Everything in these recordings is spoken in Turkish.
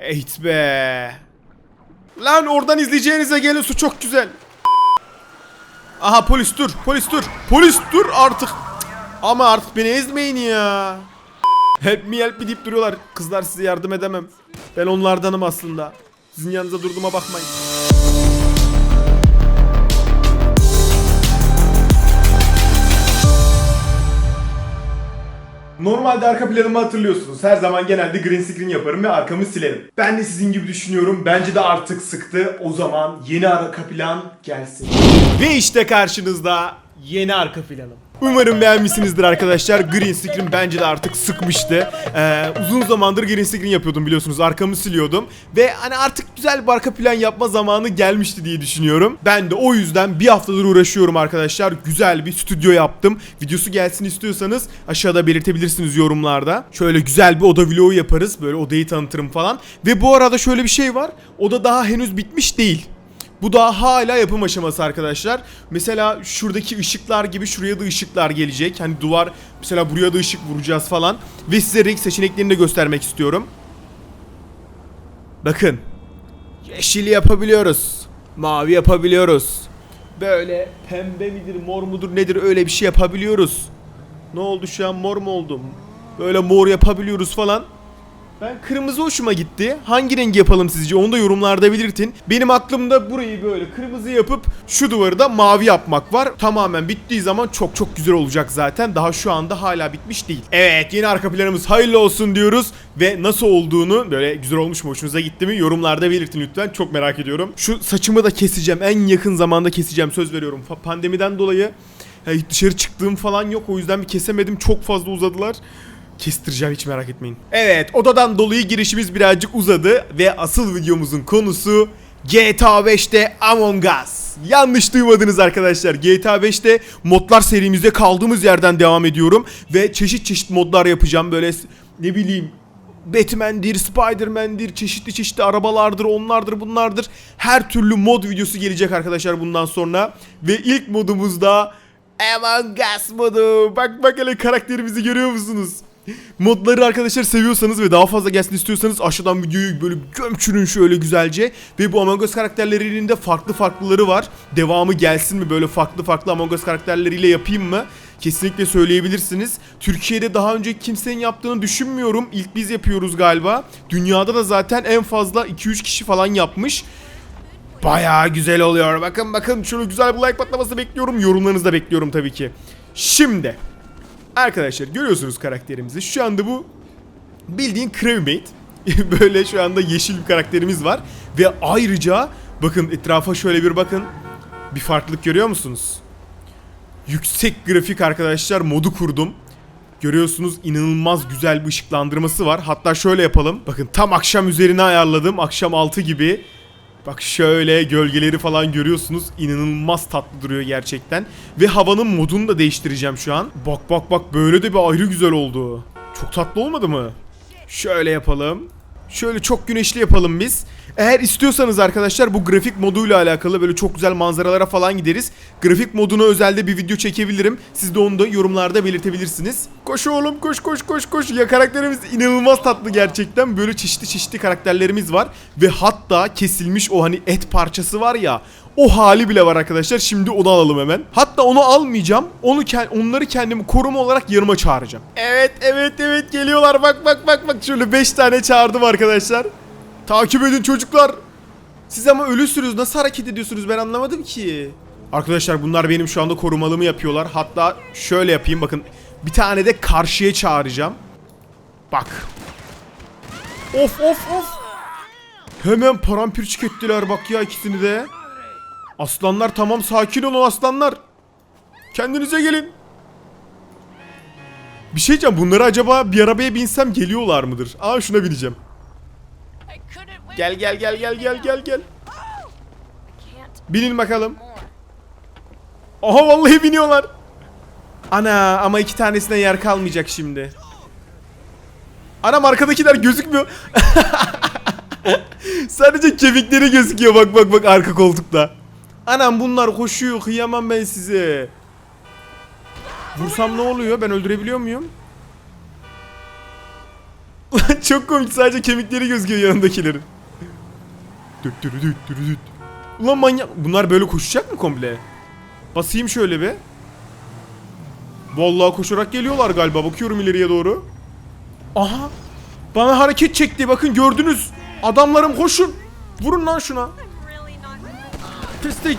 Eğit be. Lan oradan izleyeceğinize gelin su çok güzel. Aha polis dur polis dur. Polis dur artık. Ama artık beni ezmeyin ya. Help me help me deyip duruyorlar. Kızlar size yardım edemem. Ben onlardanım aslında. Sizin yanınıza durduğuma bakmayın. Normalde arka planımı hatırlıyorsunuz. Her zaman genelde green screen yaparım ve arkamı silerim. Ben de sizin gibi düşünüyorum. Bence de artık sıktı. O zaman yeni arka plan gelsin. Ve işte karşınızda yeni arka planım. Umarım beğenmişsinizdir arkadaşlar. Green screen bence de artık sıkmıştı. Ee, uzun zamandır green screen yapıyordum biliyorsunuz. Arkamı siliyordum. Ve hani artık güzel bir arka plan yapma zamanı gelmişti diye düşünüyorum. Ben de o yüzden bir haftadır uğraşıyorum arkadaşlar. Güzel bir stüdyo yaptım. Videosu gelsin istiyorsanız aşağıda belirtebilirsiniz yorumlarda. Şöyle güzel bir oda vlogu yaparız. Böyle odayı tanıtırım falan. Ve bu arada şöyle bir şey var. Oda daha henüz bitmiş değil. Bu daha hala yapım aşaması arkadaşlar. Mesela şuradaki ışıklar gibi şuraya da ışıklar gelecek. Hani duvar mesela buraya da ışık vuracağız falan. Ve size renk seçeneklerini de göstermek istiyorum. Bakın. Yeşil yapabiliyoruz. Mavi yapabiliyoruz. Böyle pembe midir mor mudur nedir öyle bir şey yapabiliyoruz. Ne oldu şu an mor mu oldum? Böyle mor yapabiliyoruz falan. Ben kırmızı hoşuma gitti. Hangi rengi yapalım sizce? Onu da yorumlarda belirtin. Benim aklımda burayı böyle kırmızı yapıp şu duvarı da mavi yapmak var. Tamamen bittiği zaman çok çok güzel olacak zaten. Daha şu anda hala bitmiş değil. Evet yeni arka planımız hayırlı olsun diyoruz. Ve nasıl olduğunu böyle güzel olmuş mu hoşunuza gitti mi yorumlarda belirtin lütfen. Çok merak ediyorum. Şu saçımı da keseceğim. En yakın zamanda keseceğim söz veriyorum. Pandemiden dolayı hiç dışarı çıktığım falan yok. O yüzden bir kesemedim. Çok fazla uzadılar. Kestireceğim hiç merak etmeyin. Evet odadan dolayı girişimiz birazcık uzadı ve asıl videomuzun konusu GTA 5'te Among Us. Yanlış duymadınız arkadaşlar. GTA 5'te modlar serimizde kaldığımız yerden devam ediyorum ve çeşit çeşit modlar yapacağım. Böyle ne bileyim Batman'dir, Spider-Man'dir, çeşitli çeşitli arabalardır, onlardır, bunlardır. Her türlü mod videosu gelecek arkadaşlar bundan sonra. Ve ilk modumuzda Among Us modu. Bak bak hele karakterimizi görüyor musunuz? Modları arkadaşlar seviyorsanız ve daha fazla gelsin istiyorsanız aşağıdan videoyu böyle gömçürün şöyle güzelce. Ve bu Among Us karakterlerinin de farklı farklıları var. Devamı gelsin mi böyle farklı farklı Among Us karakterleriyle yapayım mı? Kesinlikle söyleyebilirsiniz. Türkiye'de daha önce kimsenin yaptığını düşünmüyorum. İlk biz yapıyoruz galiba. Dünyada da zaten en fazla 2-3 kişi falan yapmış. Bayağı güzel oluyor. Bakın bakın şunu güzel bir like patlaması bekliyorum. Yorumlarınızı da bekliyorum tabii ki. Şimdi arkadaşlar görüyorsunuz karakterimizi. Şu anda bu bildiğin crewmate. Böyle şu anda yeşil bir karakterimiz var. Ve ayrıca bakın etrafa şöyle bir bakın. Bir farklılık görüyor musunuz? Yüksek grafik arkadaşlar modu kurdum. Görüyorsunuz inanılmaz güzel bir ışıklandırması var. Hatta şöyle yapalım. Bakın tam akşam üzerine ayarladım. Akşam 6 gibi. Bak şöyle gölgeleri falan görüyorsunuz. İnanılmaz tatlı duruyor gerçekten. Ve havanın modunu da değiştireceğim şu an. Bak bak bak böyle de bir ayrı güzel oldu. Çok tatlı olmadı mı? Şöyle yapalım. Şöyle çok güneşli yapalım biz. Eğer istiyorsanız arkadaşlar bu grafik moduyla alakalı böyle çok güzel manzaralara falan gideriz. Grafik moduna özelde bir video çekebilirim. Siz de onu da yorumlarda belirtebilirsiniz. Koş oğlum koş koş koş koş. Ya karakterimiz inanılmaz tatlı gerçekten. Böyle çeşitli çeşitli karakterlerimiz var. Ve hatta kesilmiş o hani et parçası var ya. O hali bile var arkadaşlar. Şimdi onu alalım hemen. Hatta onu almayacağım. Onu onları kendimi koruma olarak yanıma çağıracağım. Evet, evet, evet geliyorlar. Bak bak bak bak şöyle 5 tane çağırdım arkadaşlar. Takip edin çocuklar. Siz ama ölüsünüz. Nasıl hareket ediyorsunuz ben anlamadım ki. Arkadaşlar bunlar benim şu anda korumalımı yapıyorlar. Hatta şöyle yapayım bakın. Bir tane de karşıya çağıracağım. Bak. Of of of. Hemen parampürçük ettiler bak ya ikisini de. Aslanlar tamam sakin olun aslanlar. Kendinize gelin. Bir şey diyeceğim bunları acaba bir arabaya binsem geliyorlar mıdır? Aa şuna bineceğim. Gel gel gel gel gel gel gel. Binin bakalım. Aha vallahi biniyorlar. Ana ama iki tanesine yer kalmayacak şimdi. Anam arkadakiler gözükmüyor. Sadece kemikleri gözüküyor bak bak bak arka koltukta. Anam bunlar koşuyor kıyamam ben size. Vursam ne oluyor? Ben öldürebiliyor muyum? Çok komik sadece kemikleri gözüküyor yanındakilerin. Düt dürü düt dürü düt. Ulan manyak. Bunlar böyle koşacak mı komple? Basayım şöyle bir. Vallahi koşarak geliyorlar galiba. Bakıyorum ileriye doğru. Aha. Bana hareket çekti. Bakın gördünüz. Adamlarım koşun. Vurun lan şuna. Pislik.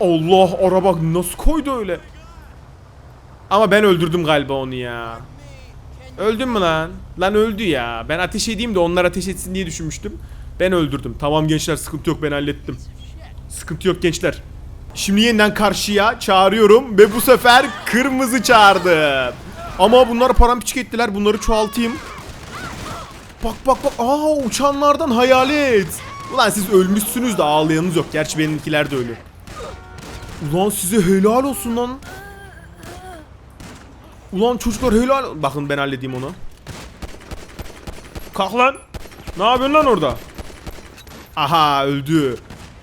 Allah araba nasıl koydu öyle? Ama ben öldürdüm galiba onu ya. Öldün mü lan? Lan öldü ya. Ben ateş edeyim de onlar ateş etsin diye düşünmüştüm. Ben öldürdüm. Tamam gençler sıkıntı yok ben hallettim. Sıkıntı yok gençler. Şimdi yeniden karşıya çağırıyorum ve bu sefer kırmızı çağırdım. Ama bunlar paramparça ettiler. Bunları çoğaltayım. Bak bak bak. Aa uçanlardan hayalet. Ulan siz ölmüşsünüz de ağlayanınız yok. Gerçi benimkiler de ölü. Ulan size helal olsun lan. Ulan çocuklar helal. Bakın ben halledeyim onu. Kalk lan. Ne yapıyorsun lan orada? Aha öldü.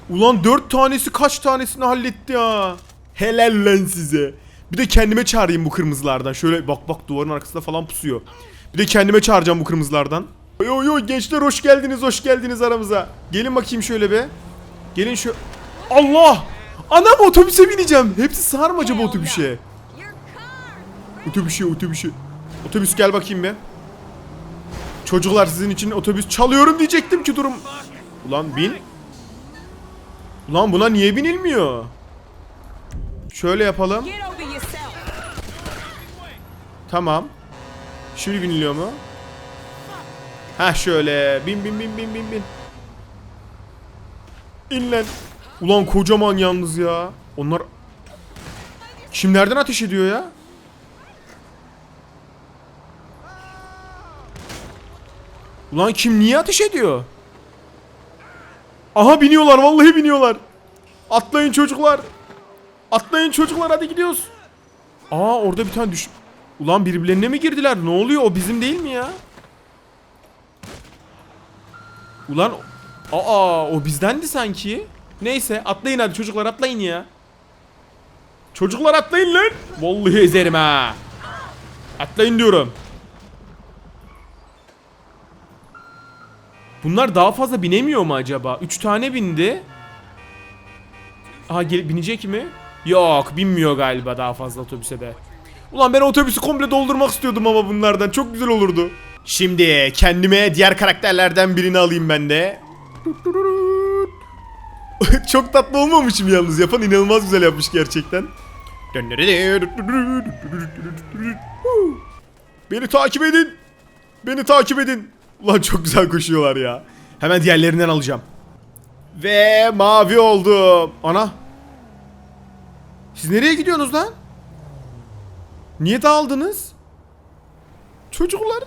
Ulan dört tanesi kaç tanesini halletti ya. Helal lan size. Bir de kendime çağırayım bu kırmızılardan. Şöyle bak bak duvarın arkasında falan pusuyor. Bir de kendime çağıracağım bu kırmızılardan. Yo yo gençler hoş geldiniz hoş geldiniz aramıza. Gelin bakayım şöyle be. Gelin şu... Allah! Anam otobüse bineceğim. Hepsi sığar mı acaba otobüse? Otobüse otobüse. Otobüs gel bakayım be. Çocuklar sizin için otobüs çalıyorum diyecektim ki durum. Ulan bin. Ulan buna niye binilmiyor? Şöyle yapalım. Tamam. Şimdi biniliyor mu? Ha şöyle. Bin bin bin bin bin bin. İn lan. Ulan kocaman yalnız ya. Onlar... Kim nereden ateş ediyor ya? Ulan kim niye ateş ediyor? Aha biniyorlar vallahi biniyorlar. Atlayın çocuklar. Atlayın çocuklar hadi gidiyoruz. Aa orada bir tane düş... Ulan birbirlerine mi girdiler? Ne oluyor? O bizim değil mi ya? Ulan... Aa o bizdendi sanki. Neyse atlayın hadi çocuklar atlayın ya. Çocuklar atlayın lan. Vallahi ezerim ha. Atlayın diyorum. Bunlar daha fazla binemiyor mu acaba? 3 tane bindi. Aha gel binecek mi? Yok binmiyor galiba daha fazla otobüse de. Ulan ben otobüsü komple doldurmak istiyordum ama bunlardan çok güzel olurdu. Şimdi kendime diğer karakterlerden birini alayım ben de. çok tatlı olmamışım yalnız yapan inanılmaz güzel yapmış gerçekten. Beni takip edin. Beni takip edin. Ulan çok güzel koşuyorlar ya. Hemen diğerlerinden alacağım. Ve mavi oldum. Ana. Siz nereye gidiyorsunuz lan? Niye dağıldınız? Çocuklar.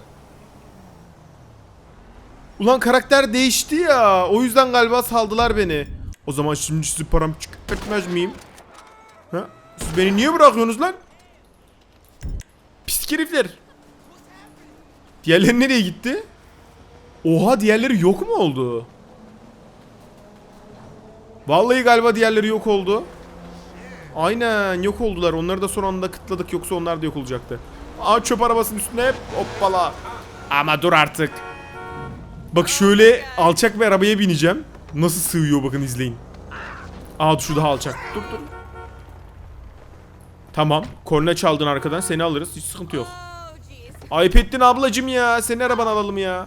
Ulan karakter değişti ya. O yüzden galiba saldılar beni. O zaman şimdi sizi param etmez miyim? Ha? Siz beni niye bırakıyorsunuz lan? Pis herifler. Diğerleri nereye gitti? Oha diğerleri yok mu oldu? Vallahi galiba diğerleri yok oldu. Aynen yok oldular. Onları da son anda kıtladık yoksa onlar da yok olacaktı. Aa çöp arabasının üstüne hoppala. Ama dur artık. Bak şöyle alçak bir arabaya bineceğim. Nasıl sığıyor bakın izleyin. Aa şu daha alçak. Dur dur. Tamam. Korna çaldın arkadan seni alırız. Hiç sıkıntı yok. Oh. Ayıp ettin ablacım ya. Senin arabanı alalım ya.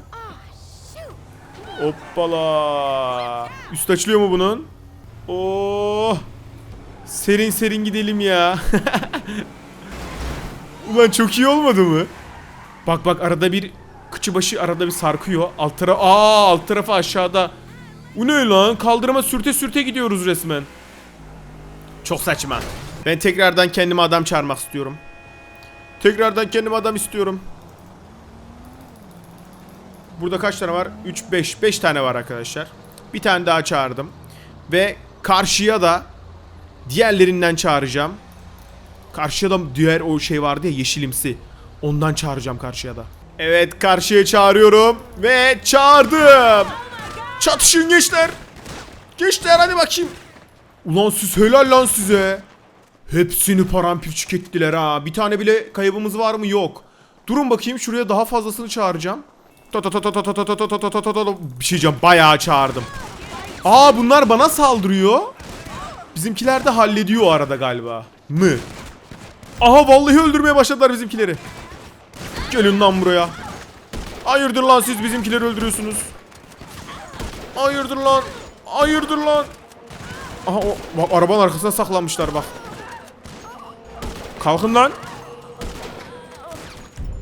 Hoppala. Üst açılıyor mu bunun? Oh. Serin serin gidelim ya. Ulan çok iyi olmadı mı? Bak bak arada bir kıçı başı arada bir sarkıyor. Alt tarafı aa alt tarafı aşağıda. Bu ne lan? Kaldırıma sürte sürte gidiyoruz resmen. Çok saçma. Ben tekrardan kendime adam çağırmak istiyorum. Tekrardan kendime adam istiyorum. Burada kaç tane var? 3, 5. 5 tane var arkadaşlar. Bir tane daha çağırdım. Ve karşıya da diğerlerinden çağıracağım. Karşıya da diğer o şey vardı ya yeşilimsi. Ondan çağıracağım karşıya da. Evet karşıya çağırıyorum. Ve çağırdım. Çatışın gençler. Gençler hadi bakayım. Ulan siz helal lan size. Hepsini paramparçık ettiler ha. Bir tane bile kaybımız var mı? Yok. Durun bakayım şuraya daha fazlasını çağıracağım. Bir şey diyeceğim bayağı çağırdım. Aa bunlar bana saldırıyor. Bizimkiler de hallediyor arada galiba. Mı? Aha vallahi öldürmeye başladılar bizimkileri. Gelin lan buraya. Hayırdır lan siz bizimkileri öldürüyorsunuz. Hayırdır lan. Hayırdır lan. Aha o bak, arabanın arkasına saklanmışlar bak. Kalkın lan.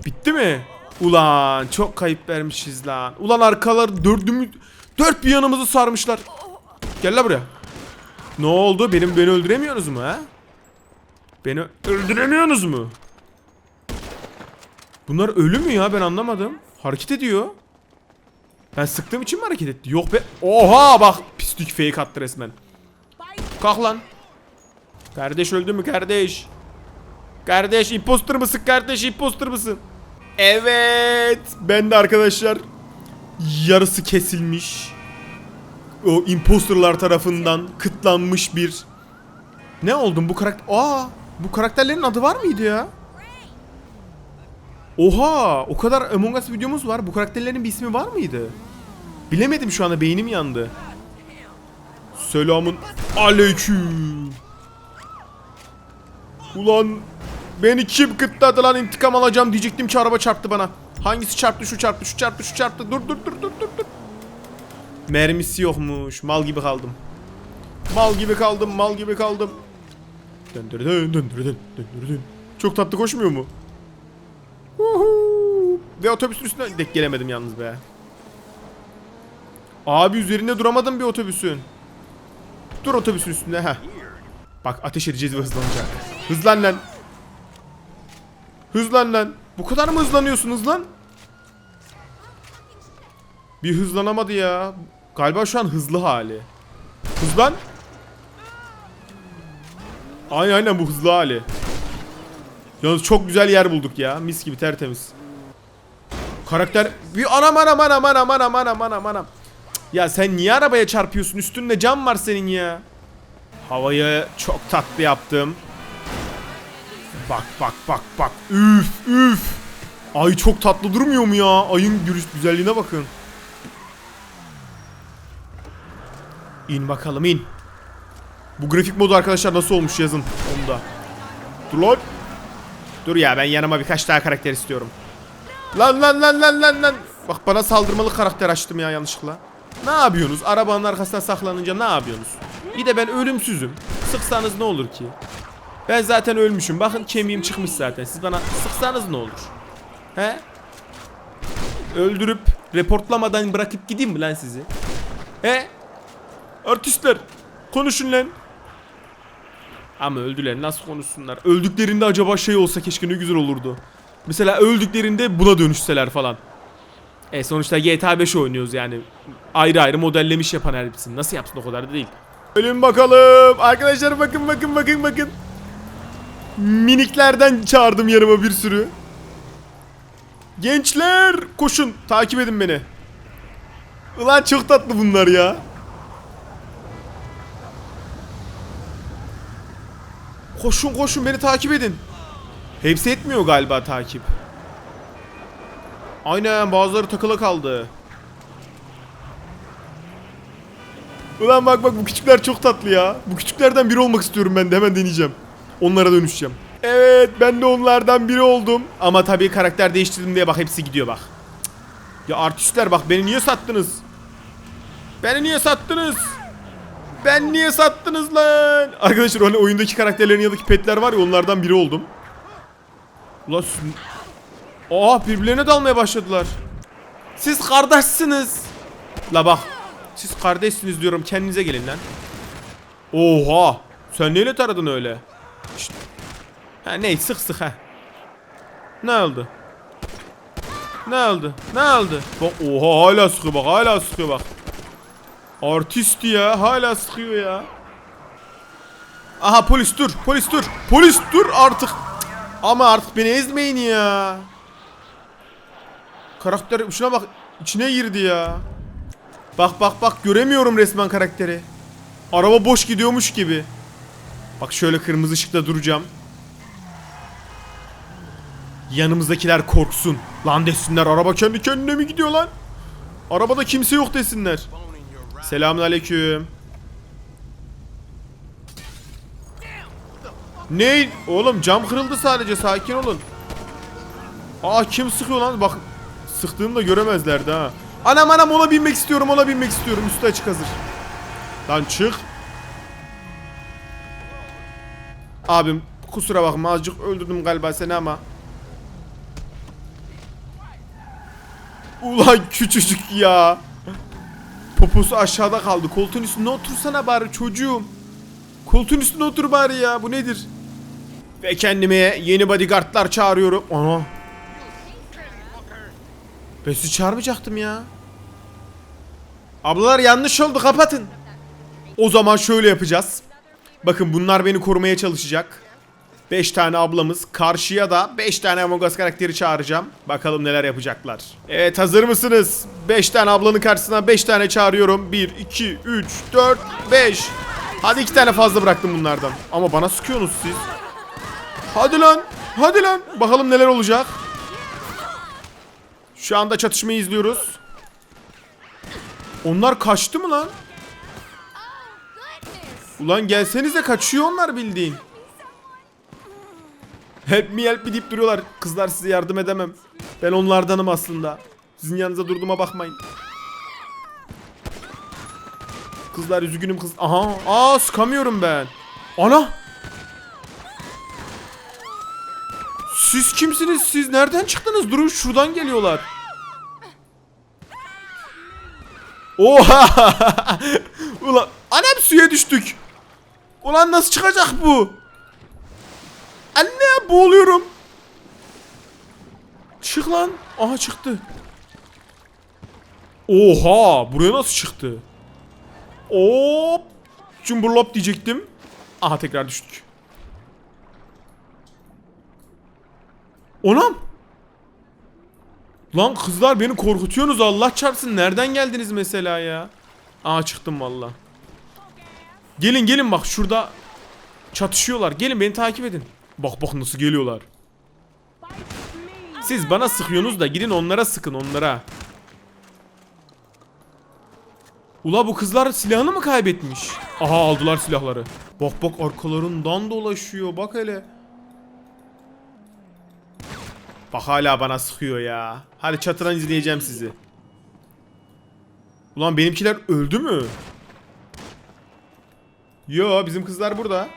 Bitti mi? Ulan çok kayıp vermişiz lan. Ulan arkalar dördümü dört bir yanımızı sarmışlar. Gel la buraya. Ne oldu? Benim beni öldüremiyorsunuz mu ha? Beni öldüremiyorsunuz mu? Bunlar ölü mü ya ben anlamadım. Hareket ediyor. Ben sıktığım için mi hareket etti? Yok be. Oha bak pislik fake attı resmen. Kalk lan. Kardeş öldü mü kardeş? Kardeş imposter mısın kardeş imposter mısın? Evet. Ben de arkadaşlar yarısı kesilmiş. O imposterlar tarafından kıtlanmış bir ne oldum bu karakter? Aa, bu karakterlerin adı var mıydı ya? Oha, o kadar Among Us videomuz var. Bu karakterlerin bir ismi var mıydı? Bilemedim şu anda beynim yandı. Selamun aleyküm. Ulan beni kim kıtladı lan intikam alacağım diyecektim ki araba çarptı bana. Hangisi çarptı şu çarptı şu çarptı şu çarptı dur dur dur dur dur dur. Mermisi yokmuş mal gibi kaldım. Mal gibi kaldım mal gibi kaldım. Döndürdün döndürdün döndürdün. Çok tatlı koşmuyor mu? Ve otobüsün üstüne dek gelemedim yalnız be. Abi üzerinde duramadım bir otobüsün. Dur otobüsün üstünde ha. Bak ateş edeceğiz ve hızlanacak. Hızlan lan. Hızlan lan. Bu kadar mı hızlanıyorsun hızlan? Bir hızlanamadı ya. Galiba şu an hızlı hali. Hızlan. Aynen aynen bu hızlı hali. Yalnız çok güzel yer bulduk ya. Mis gibi tertemiz. Karakter bir anam anam anam anam anam anam anam anam. Ya sen niye arabaya çarpıyorsun? Üstünde cam var senin ya. Havayı çok tatlı yaptım. Bak bak bak bak. Üf üf. Ay çok tatlı durmuyor mu ya? Ayın gülüş güzelliğine bakın. İn bakalım in. Bu grafik modu arkadaşlar nasıl olmuş yazın onu da. Dur lan. Dur ya ben yanıma birkaç daha karakter istiyorum. Lan lan lan lan lan lan. Bak bana saldırmalı karakter açtım ya yanlışlıkla. Ne yapıyorsunuz? Arabanın arkasına saklanınca ne yapıyorsunuz? Bir de ben ölümsüzüm. Sıksanız ne olur ki? Ben zaten ölmüşüm. Bakın kemiğim çıkmış zaten. Siz bana sıksanız ne olur? He? Öldürüp reportlamadan bırakıp gideyim mi lan sizi? He? Artistler konuşun lan. Ama öldüler nasıl konuşsunlar? Öldüklerinde acaba şey olsa keşke ne güzel olurdu. Mesela öldüklerinde buna dönüşseler falan. E sonuçta GTA 5 oynuyoruz yani. Ayrı ayrı modellemiş yapan her birisini. Nasıl yapsın o kadar da değil. Ölün bakalım. Arkadaşlar bakın bakın bakın bakın. Miniklerden çağırdım yanıma bir sürü. Gençler koşun takip edin beni. Ulan çok tatlı bunlar ya. Koşun koşun beni takip edin. Hepsi etmiyor galiba takip. Aynen bazıları takıla kaldı. Ulan bak bak bu küçükler çok tatlı ya. Bu küçüklerden biri olmak istiyorum ben de hemen deneyeceğim. Onlara dönüşeceğim. Evet ben de onlardan biri oldum. Ama tabii karakter değiştirdim diye bak hepsi gidiyor bak. Ya artistler bak beni niye sattınız? Beni niye sattınız? Ben niye sattınız lan? Arkadaşlar hani oyundaki karakterlerin yanındaki petler var ya onlardan biri oldum. Ulan. Aa birbirlerine dalmaya başladılar. Siz kardeşsiniz. La bak. Siz kardeşsiniz diyorum kendinize gelin lan. Oha. Sen neyle taradın öyle? Şşt. Ha ney sık sık ha. Ne oldu? Ne oldu? Ne oldu? Bak oha hala sıkıyor bak hala sıkıyor bak. Artist ya hala sıkıyor ya. Aha polis dur polis dur. Polis dur artık. Ama artık beni ezmeyin ya. Karakter şuna bak içine girdi ya. Bak bak bak göremiyorum resmen karakteri. Araba boş gidiyormuş gibi. Bak şöyle kırmızı ışıkta duracağım. Yanımızdakiler korksun. Lan desinler araba kendi kendine mi gidiyor lan? Arabada kimse yok desinler. Selamun aleyküm. Ne? Oğlum cam kırıldı sadece sakin olun. Aa kim sıkıyor lan? Bak sıktığını da göremezlerdi ha. Anam anam ona binmek istiyorum ona binmek istiyorum. Üstü açık hazır. Lan çık. Abim kusura bakma azıcık öldürdüm galiba seni ama. Ulan küçücük ya. Poposu aşağıda kaldı. Koltuğun üstüne otursana bari çocuğum. Koltuğun üstüne otur bari ya. Bu nedir? Ve kendime yeni bodyguardlar çağırıyorum. Ana. Ben sizi çağırmayacaktım ya. Ablalar yanlış oldu kapatın. O zaman şöyle yapacağız. Bakın bunlar beni korumaya çalışacak. 5 tane ablamız. Karşıya da 5 tane Among Us karakteri çağıracağım. Bakalım neler yapacaklar. Evet hazır mısınız? 5 tane ablanın karşısına 5 tane çağırıyorum. 1, 2, 3, 4, 5. Hadi 2 tane fazla bıraktım bunlardan. Ama bana sıkıyorsunuz siz. Hadi lan. Hadi lan. Bakalım neler olacak. Şu anda çatışmayı izliyoruz. Onlar kaçtı mı lan? Ulan gelsenize kaçıyor onlar bildiğin. Help me help me deyip duruyorlar. Kızlar size yardım edemem. Ben onlardanım aslında. Sizin yanınıza durduğuma bakmayın. Kızlar üzgünüm kız. Aha. Aa sıkamıyorum ben. Ana. Siz kimsiniz? Siz nereden çıktınız? Durun şuradan geliyorlar. Oha! Ulan anam suya düştük. Ulan nasıl çıkacak bu? Anne boğuluyorum. Çık lan. Aha çıktı. Oha buraya nasıl çıktı? Hop. Cumburlop diyecektim. Aha tekrar düştük. Onam. Lan kızlar beni korkutuyorsunuz Allah çarpsın. Nereden geldiniz mesela ya? Aa çıktım valla. Gelin gelin bak şurada çatışıyorlar. Gelin beni takip edin. Bak bak nasıl geliyorlar. Siz bana sıkıyorsunuz da gidin onlara sıkın onlara. Ula bu kızlar silahını mı kaybetmiş? Aha aldılar silahları. Bak bak arkalarından dolaşıyor bak hele. Bak hala bana sıkıyor ya. Hadi çatıdan izleyeceğim sizi. Ulan benimkiler öldü mü? Yo bizim kızlar burada.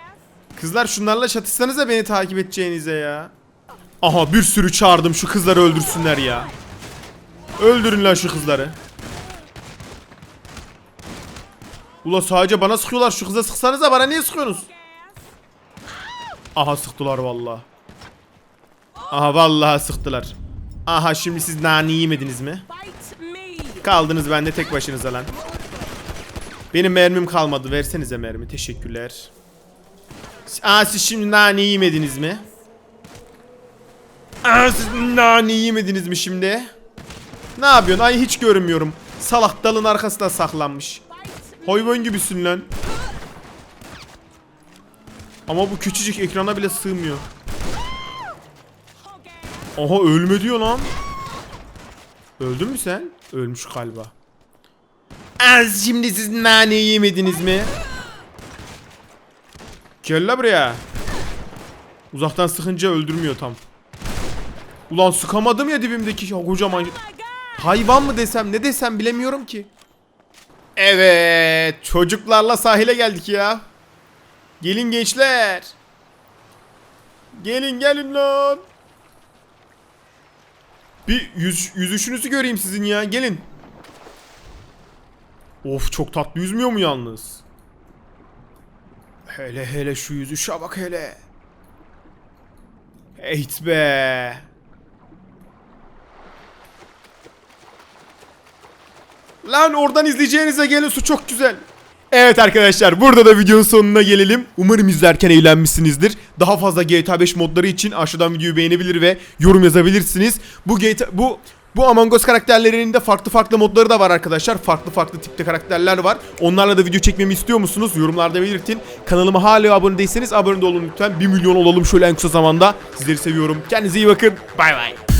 Kızlar şunlarla çatışsanıza beni takip edeceğinize ya. Aha bir sürü çağırdım şu kızları öldürsünler ya. Öldürün lan şu kızları. Ula sadece bana sıkıyorlar şu kıza sıksanıza bana niye sıkıyorsunuz? Aha sıktılar valla. Aha vallahi sıktılar. Aha şimdi siz nane yemediniz mi? Kaldınız bende tek başınıza lan. Benim mermim kalmadı. Versenize mermi. Teşekkürler. Aa siz şimdi nane yemediniz mi? Aa siz nane yemediniz mi şimdi? Ne yapıyorsun? Ay hiç görünmüyorum. Salak dalın arkasına saklanmış. Hayvan gibisin lan. Ama bu küçücük ekrana bile sığmıyor. Aha ölme diyor lan. Öldün mü sen? Ölmüş galiba. Az şimdi siz nane yemediniz mi? Gel la buraya. Uzaktan sıkınca öldürmüyor tam. Ulan sıkamadım ya dibimdeki ya kocaman hayvan mı desem ne desem bilemiyorum ki. Evet çocuklarla sahile geldik ya. Gelin gençler. Gelin gelin lan. Bir yüz, yüzüşünüzü göreyim sizin ya. Gelin. Of çok tatlı yüzmüyor mu yalnız? Hele hele şu yüzüşe bak hele. Eyt be. Lan oradan izleyeceğinize gelin su çok güzel. Evet arkadaşlar burada da videonun sonuna gelelim. Umarım izlerken eğlenmişsinizdir. Daha fazla GTA 5 modları için aşağıdan videoyu beğenebilir ve yorum yazabilirsiniz. Bu GTA bu Bu Among Us karakterlerinin de farklı farklı modları da var arkadaşlar. Farklı farklı tipte karakterler var. Onlarla da video çekmemi istiyor musunuz? Yorumlarda belirtin. Kanalıma hala abone değilseniz abone de olun lütfen. 1 milyon olalım şöyle en kısa zamanda. Sizleri seviyorum. Kendinize iyi bakın. Bay bay.